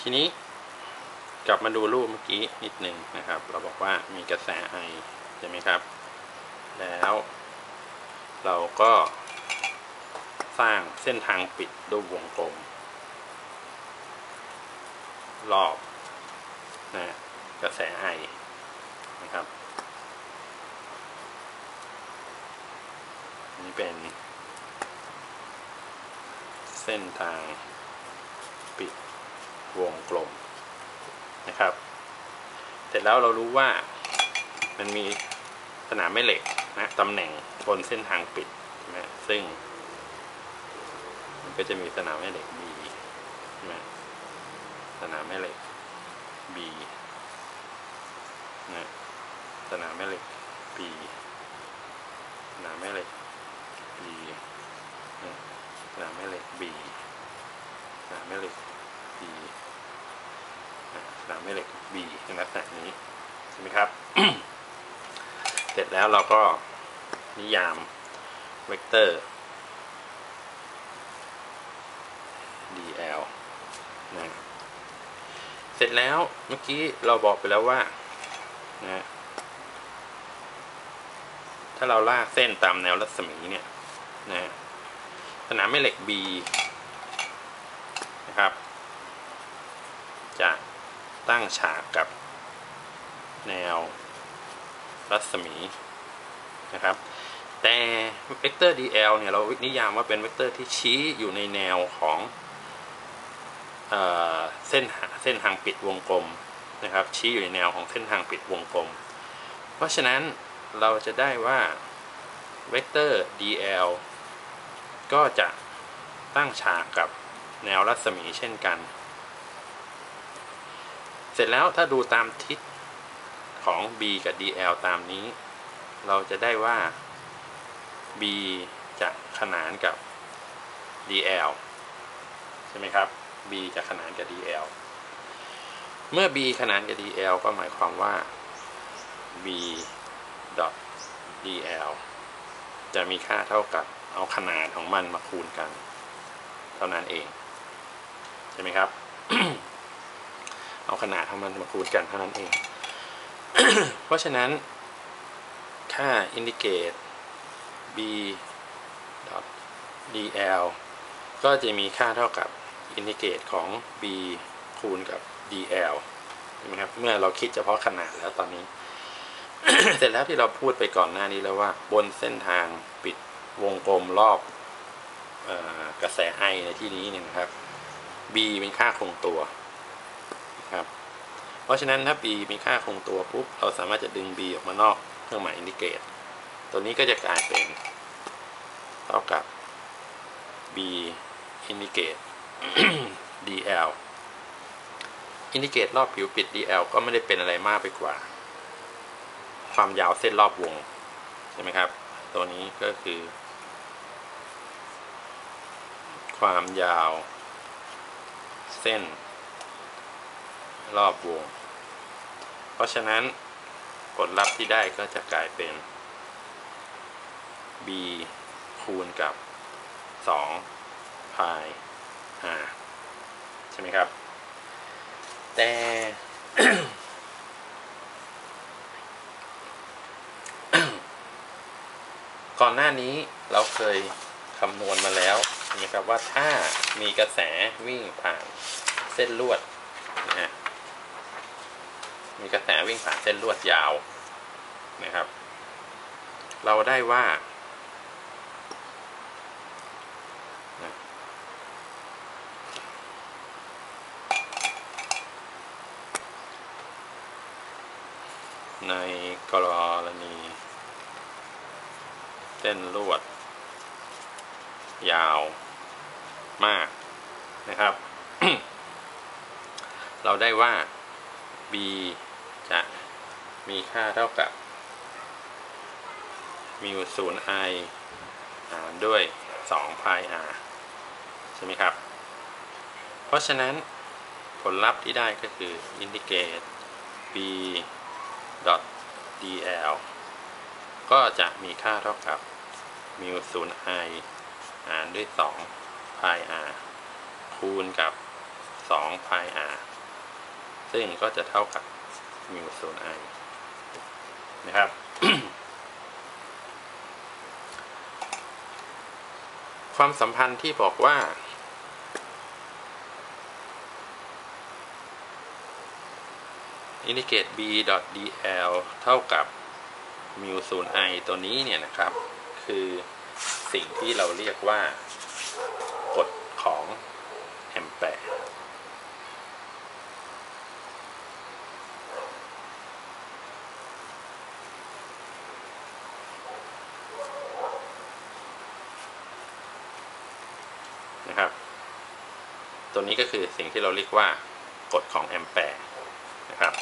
ทีนี้กลับมาดูรูปเมื่อกี้นิดหนึ่งนะครับ เราบอกว่ามีกระแสไอใช่ไหมครับ แล้ว เราก็สร้างเส้นทางปิดด้วยวงกลม รอบนะกระแสไอนะครับนี่เป็น เส้นทางปิด วงกลมนะครับ เสร็จแล้วเรารู้ว่ามันมีสนามแม่เหล็กนะตำแหน่งบนเส้นทางปิดใช่ซึ่ง มันก็จะมีสนามแม่เหล็ก B ใช่สนามแม่เหล็ก B นะสนามแม่เหล็ก B สนามแม่เหล็ก B นะสนามแม่เหล็ก B สนามแม่เหล็ก B นะ มแม่เหล็ก B ในลักษณะนี้ใช่ไหมครับ เสร็จแล้วเราก็นิยามเวกเตอร์ dl นะเสร็จแล้วเมื่อกี้เราบอกไปแล้วว่านะถ้าเราลากเส้นตามแนวรัศมีเนี่ยนะสนามแม่เหล็ก B นะครับจะ ตั้งฉากกับแนวรัศมีนะครับ แต่เวกเตอร์ dl เนี่ยเรานิยามว่าเป็นเวกเตอร์ที่ชี้อยู่ในแนวของเออเส้นเส้นทางปิดวงกลมนะครับ ชี้อยู่ในแนวของเส้นทางปิดวงกลม เพราะฉะนั้นเราจะได้ว่าเวกเตอร์ dl ก็จะตั้งฉากกับแนวรัศมีเช่นกัน ร็จแล้วถ้าดูตามทิศของ b กับ dl ตามนี้ เราจะได้ว่า b จะขนานกับ dl ใช่ไหมครับ b จะขนานกับ dl เมื่อ b ขนานกับ dl ก็หมายความว่า b dl จะมีค่าเท่ากับเอาขนาดของมันมาคูณกัน เท่านั้นเอง ใช่ไหมครับ เอาขนาดของมันมาคูณกันเท่านั้นเอง เพราะฉะนั้น ค่า indicate b dl ก็จะมีค่าเท่ากับ indicate ของ b คูณกับ dl ใช่ไหมครับเมื่อเราคิดเฉพาะขนาดแล้วตอนนี้ เสร็จแล้วที่เราพูดไปก่อนหน้านี้แล้วว่า บนเส้นทางปิดวงกลมรอบออกระแสไอในที่นี้เนี่ยนะครับ b เป็นค่าคงตัว ราะฉะนั้นถ้า b มีค่าคงตัวปุ๊บเราสามารถจะดึง b ออกมานอกเครื่องหมายอินดิเกตตัวนี้ก็จะกลายเป็นเท่ากับ b indicate dl indicate รอบผิวปิด dl ก็ไม่ได้เป็นอะไรมากไปกว่า ความยาวเส้นรอบวง ใช่ไหมครับ ตัวนี้ก็คือ ความยาว เส้น รอบวง ราะฉะนั้นผลลัพธ์ที่ได้ก็จะกลายเป็น b คูณกับ2พาย r ใช่ไหมครับ แต่ ก่อนหน้านี้เราเคยคำนวณมาแล้วนะครับว่าถ้ามีกระแสวิ่งผ่านเส้นลวดนะฮะ มีกระแสวิ่งผ่านเส้นลวดยาวนะครับ เราได้ว่าในกรณีเส้นลวด ยาวมากนะครับ เราได้ว่า b จะมีค่าเท่ากับมิวศูนย์ i หารด้วย2 pi r ใช่ไหมครับ เพราะฉะนั้นผลลัพธ์ที่ได้ก็คือ indicate b dl ก็จะมีค่าเท่ากับมิวศูนย์ i หารด้วย2 pi r คูณกับ2 pi r ซึ่งก็จะเท่ากับ มิวโซนไอนะครับ ความสัมพันธ์ที่บอกว่า อินดิเกต b dl เท่ากับมิวศูนย์ i ตัวนี้เนี่ยนะครับ คือสิ่งที่เราเรียกว่ากฎของแอมแปร์ นะครับ ตัวนี้ก็คือสิ่งที่เราเรียกว่ากฎของแอมแปร์นะครับ